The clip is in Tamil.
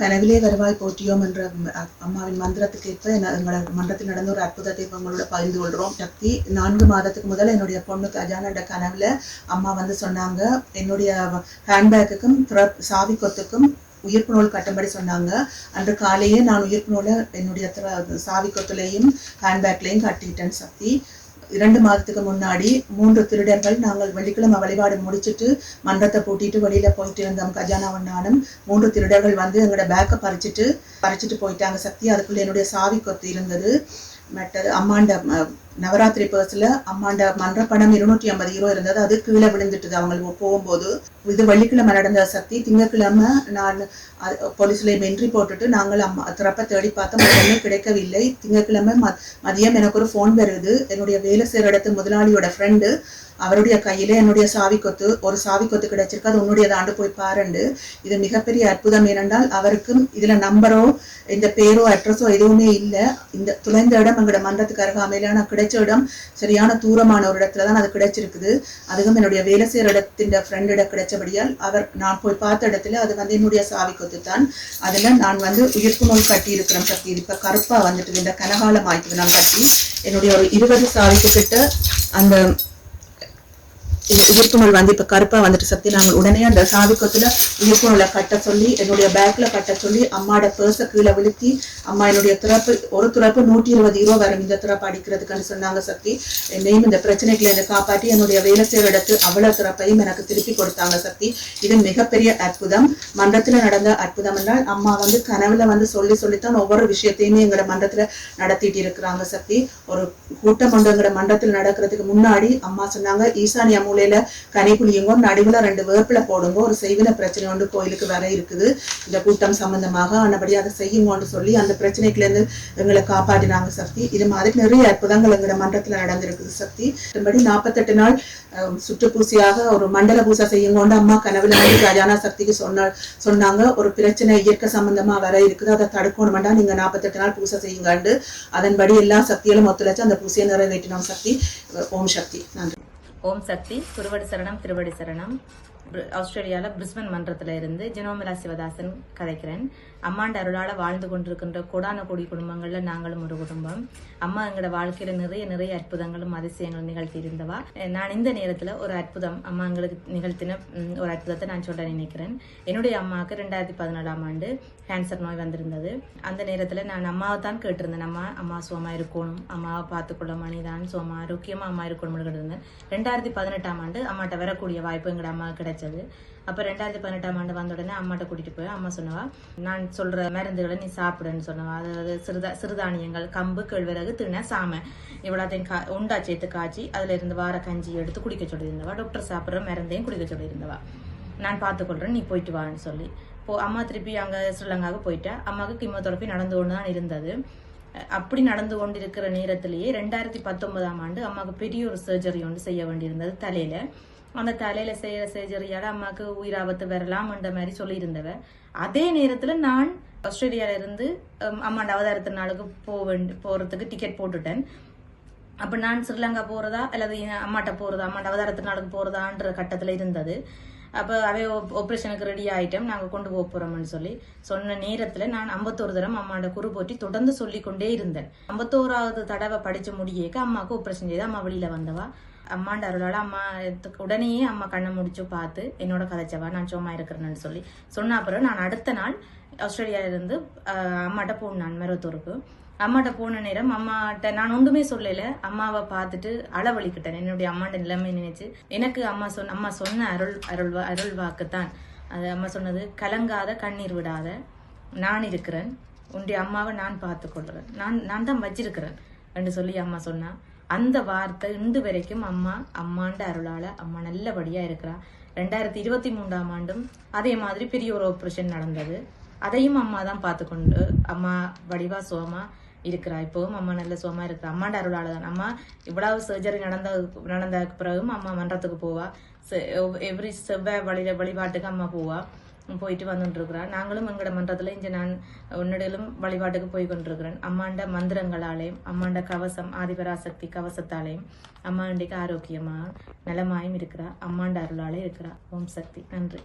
கனவிலே வருவாய் போற்றியோம் என்ற அம்மாவின் மந்திரத்துக்கு ஏற்ப எங்களை எங்களோட மன்றத்தில் நடந்த ஒரு அற்புதத்தை உங்களோட பகிர்ந்து கொள்றோம். சக்தி நான்கு மாதத்துக்கு முதல் என்னுடைய பொண்ணுக்கு அஜானோட கனவுல அம்மா வந்து சொன்னாங்க. என்னுடைய ஹேண்ட்பேக்குக்கும் சாவி கொத்துக்கும் உயிர்ப்பு நூல் கட்டும்படி சொன்னாங்க. அன்று காலையே நான் உயிர்ப்பு நூலை என்னுடைய சாவி கொத்துலையும் ஹேண்ட்பேக்லையும் கட்டிட்டேன் சக்தி. இரண்டு மாதத்துக்கு முன்னாடி மூன்று திருடர்கள் நாங்கள் வெள்ளிக்கிழமை வழிபாடு முடிச்சிட்டு மன்றத்தை பூட்டிட்டு வெளியில போயிட்டு இருந்தோம். கஜானாவும் நானும் மூன்று திருடர்கள் வந்து எங்களோட பேக்கை பறிச்சுட்டு பறிச்சுட்டு போயிட்டாங்க. சக்தி அதுக்குள்ள என்னுடைய சாவி கொத்து இருந்தது. மற்ற அம்மாண்ட நவராத்திரி பர்ஸ்ல அம்மாண்ட மன்ற பணம் இருநூற்றி ஐம்பது ஹீரோ இருந்தது. அது கீழே விழுந்துட்டுது. அவங்க போகும்போது இது வெள்ளிக்கிழமை நடந்த சக்தி திங்கட்கிழமை நான் அ- போலீஸ்ல என்ட்ரி போட்டுட்டு நாங்கள் அம்மா திறப்ப தேடி பார்த்தோம். ஒன்றுமே கிடைக்கவில்லை. திங்கக்கிழமை ம- மதியம் எனக்கு ஒரு ஃபோன் வருது. என்னுடைய வேலை செய்கிற இடத்து முதலாளியோட ஃப்ரெண்டு அவருடைய கையில என்னுடைய சாவி கொத்து ஒரு சாவி கொத்து கிடைச்சிருக்கு. அது உன்னுடைய ஆண்டு போய் பாருண்டு. இது மிகப்பெரிய அற்புதம் ஏனென்றால் அவருக்கும் இதுல நம்பரோ இந்த பேரோ அட்ரஸோ எதுவுமே இல்லை. இந்த துளைந்த இடம் எங்களோட மன்றத்துக்கு அருகாமையிலான கிடைச்ச இடம் சரியான தூரமான ஒரு இடத்துல தான் அது கிடைச்சிருக்குது. அதுவும் என்னுடைய வேலை செய்கிற இடத்தின் ஃப்ரெண்டிட கிடைச்சபடியால் அவர் நான் போய் பார்த்த இடத்துல அது வந்து என்னுடைய சாவி கொத்து தான் அதில் நான் வந்து உயிர்ப்பு நோய் கட்டி இருக்கிறேன் சக்தி. இப்போ கருப்பாக கருப்பா வந்துட்டு இந்த கனகாலம் ஆயிட்டு நான் கட்டி என்னுடைய ஒரு இருபது சாவிக்கு கிட்ட அந்த இது வந்து இப்போ கருப்பா வந்துட்டு சக்தி. நாங்கள் உடனே அந்த சாவி கொத்துல கட்ட சொல்லி என்னுடைய பேக்ல கட்ட சொல்லி அம்மாவோட பேர்ஸை கீழே விழுத்தி அம்மா என்னுடைய துறப்பு ஒரு துறப்பு நூற்றி இருபது ரூபா வரும் இந்த துறப்பு அடிக்கிறதுக்குன்னு சொன்னாங்க சக்தி. என்னையும் இந்த பிரச்சனைகளை இதை காப்பாற்றி என்னுடைய வேலை செய்கிற இடத்து அவ்வளவு துறப்பையும் எனக்கு திருப்பி கொடுத்தாங்க சக்தி. இது மிகப்பெரிய அற்புதம். மன்றத்தில் நடந்த அற்புதம் என்றால் அம்மா வந்து கனவுல வந்து சொல்லி சொல்லித்தான் ஒவ்வொரு விஷயத்தையுமே எங்களோட மன்றத்தில் நடத்திட்டு இருக்கிறாங்க சக்தி. ஒரு கூட்டம் ஒன்று எங்களோட மன்றத்தில் நடக்கிறதுக்கு முன்னாடி அம்மா சொன்னாங்க ஈசானியம் மூலையில கனி புளியுங்க நடுவுல ரெண்டு வேப்பில போடுங்க ஒரு செய்வில பிரச்சனை ஒன்று கோயிலுக்கு வர இருக்குது. இந்த கூட்டம் சம்பந்தமாக ஆனபடி அதை செய்யுங்கன்னு சொல்லி அந்த பிரச்சனைக்குல இருந்து எங்களை காப்பாற்றினாங்க சக்தி. இது மாதிரி நிறைய அற்புதங்கள் எங்களோட மன்றத்தில் நடந்திருக்குது சக்தி. மற்றபடி நாற்பத்தெட்டு நாள் சுற்றுப்பூசியாக ஒரு மண்டல பூசை செய்யுங்கன்னு அம்மா கனவுல வந்து கஜானா சக்திக்கு சொன்ன சொன்னாங்க. ஒரு பிரச்சனை இயற்கை சம்பந்தமா வர இருக்குது. அதை தடுக்கணுமெண்டா நீங்க நாற்பத்தெட்டு நாள் பூசை செய்யுங்கண்டு. அதன்படி எல்லா சக்திகளும் ஒத்துழைச்சு அந்த பூசையை நிறைவேற்றினோம் சக்தி. ஓம் சக்தி. நன்றி. ஓம் சக்தி. குருவடி சரணம் திருவடி சரணம். ஆஸ்திரேலியாவில் பிரிஸ்பன் மன்றத்தில் இருந்து ஜெனோமிலா சிவதாசன் கதைக்கிறேன். அம்மாண்ட அருளால் வாழ்ந்து கொண்டிருக்கின்ற கோடான கோடி குடும்பங்களில் நாங்களும் ஒரு குடும்பம். அம்மா எங்களோட வாழ்க்கையில் நிறைய நிறைய அற்புதங்களும் அதிசயங்களும் நிகழ்த்தி இருந்தவா? நான் இந்த நேரத்தில் ஒரு அற்புதம் அம்மா எங்களுக்கு நிகழ்த்தின ஒரு அற்புதத்தை நான் சொல்ல நினைக்கிறேன். என்னுடைய அம்மாவுக்கு ரெண்டாயிரத்தி பதினேழாம் ஆண்டு கேன்சர் நோய் வந்திருந்தது. அந்த நேரத்தில் நான் அம்மாவை தான் கேட்டிருந்தேன். அம்மா அம்மா சுகமா இருக்கணும். அம்மாவை பார்த்துக்கொள்ள மணிதான் சுகமா ஆரோக்கியமாக அம்மா இருக்கணும்னு கேட்டிருந்தேன். ரெண்டாயிரத்தி பதினெட்டாம் ஆண்டு அம்மாட்ட வரக்கூடிய வாய்ப்பு எங்களோட அம்மாவுக்கு கிடைச்சது. அப்போ ரெண்டாயிரத்தி பதினெட்டாம் ஆண்டு வந்த உடனே அம்மாட்ட கூட்டிட்டு போய் அம்மா சொன்னவா நான் சொல்ற மருந்துகளை நீ சாப்பிடுன்னு சொன்னவா. அதாவது சிறுதா சிறுதானியங்கள் கம்பு கேழ்வரகு திணை சாமை இவ்வளோத்தையும் கா உண்டா சேர்த்து காய்ச்சி அதுல இருந்து வார கஞ்சி எடுத்து குடிக்க சொல்லியிருந்தவா. டாக்டர் சாப்பிட்ற மருந்தையும் குடிக்க சொல்லியிருந்தவா. நான் பார்த்துக்கொள்றேன் நீ போயிட்டு வான்னு சொல்லி. போ அம்மா திருப்பி அங்கே ஸ்ரீலங்காவுக்கு போயிட்டா. அம்மாவுக்கு கிமோதெரப்பி நடந்து கொண்டு தான் இருந்தது. அப்படி நடந்து கொண்டிருக்கிற நேரத்திலேயே ரெண்டாயிரத்தி பத்தொன்பதாம் ஆண்டு அம்மாவுக்கு பெரிய ஒரு சர்ஜரி ஒன்று செய்ய வேண்டியிருந்தது தலையில. அந்த தலையில செய்யற சர்ஜரியால அம்மாவுக்கு உயிராபத்து வரலாம்ன்ற மாதிரி சொல்லியிருந்தவ. அதே நேரத்துல நான் ஆஸ்திரேலியால இருந்து அம்மாண்ட அவதாரத்து நாளுக்கு போக வேண்டி போறதுக்கு டிக்கெட் போட்டுட்டேன். அப்ப நான் ஸ்ரீலங்கா போறதா அல்லது என் அம்மாட்ட போறதா அம்மாண்ட அவதாரத்து நாளுக்கு போறதான்ற கட்டத்துல இருந்தது. அப்போ அவை ஆப்ரேஷனுக்கு ரெடி ஆயிட்டோம். நாங்கள் கொண்டு போக போகிறோம்னு சொல்லி சொன்ன நேரத்தில் நான் ஐம்பத்தோரு தரம் அம்மாவோட குரு போற்றி தொடர்ந்து சொல்லி கொண்டே இருந்தேன். ஐம்பத்தோராவது தடவை படித்து முடியேக்க அம்மாவுக்கு ஆப்ரேஷன் செய்து அம்மா வெளியில் வந்தவா. அம்மாண்ட அருளால் அம்மா எத்துக்கு உடனேயே அம்மா கண்ணை முடிச்சு பார்த்து என்னோட கதைச்சவா நான் சும்மா இருக்கிறேன்னு சொல்லி சொன்ன அப்புறம் நான் அடுத்த நாள் ஆஸ்திரேலியால இருந்து அம்மாட்ட போனேன் நான் மருவத்தூருக்கு. அம்மாட்ட போன நேரம் அம்மாட்ட நான் ஒன்றுமே சொல்லல. அம்மாவை பார்த்துட்டு அளவழிக்கிட்டேன். என்னுடைய அம்மாட்ட நிலைமை நினைச்சு எனக்கு அம்மா சொன்ன அம்மா சொன்ன அருள் அருள் அருள் வாக்குத்தான் அது அம்மா சொன்னது கலங்காத கண்ணீர் விடாத நான் இருக்கிறேன். உன்னுடைய அம்மாவை நான் பார்த்துக்கொள்றேன் நான் நான் தான் வச்சிருக்கிறேன். என்று சொல்லி அம்மா சொன்னா. அந்த வார்த்தை இன்று வரைக்கும் அம்மா அம்மாண்ட அருளால அம்மா நல்லபடியா இருக்கிறா. ரெண்டாயிரத்தி இருபத்தி மூன்றாம் ஆண்டும் அதே மாதிரி பெரிய ஒரு ஆப்ரேஷன் நடந்தது. அதையும் அம்மா தான் பார்த்துக்கொண்டு அம்மா வடிவா சோமா இருக்கிறா. இப்போவும் அம்மா நல்ல சுகமா இருக்கிறா. அம்மாண்ட அருளால தான் அம்மா இவ்வளவு சர்ஜரி நடந்த நடந்ததுக்கு பிறகும் அம்மா மன்றத்துக்கு போவா. எவ்ரி செவ்வாய் வழியில் வழிபாட்டுக்கு அம்மா போவா. போயிட்டு வந்துட்டு இருக்கிறா நாங்களும் எங்களோட மன்றத்துல இங்க நான் உன்னிடையிலும் வழிபாட்டுக்கு போய் கொண்டிருக்கிறேன். அம்மாண்ட மந்திரங்களாலேயும் அம்மாண்ட கவசம் ஆதிபராசக்தி கவசத்தாலேயும் அம்மா இன்றைக்கு ஆரோக்கியமா நலமாயும் இருக்கிறா. அம்மாண்ட அருளாலே இருக்கிறா. ஓம் சக்தி. நன்றி.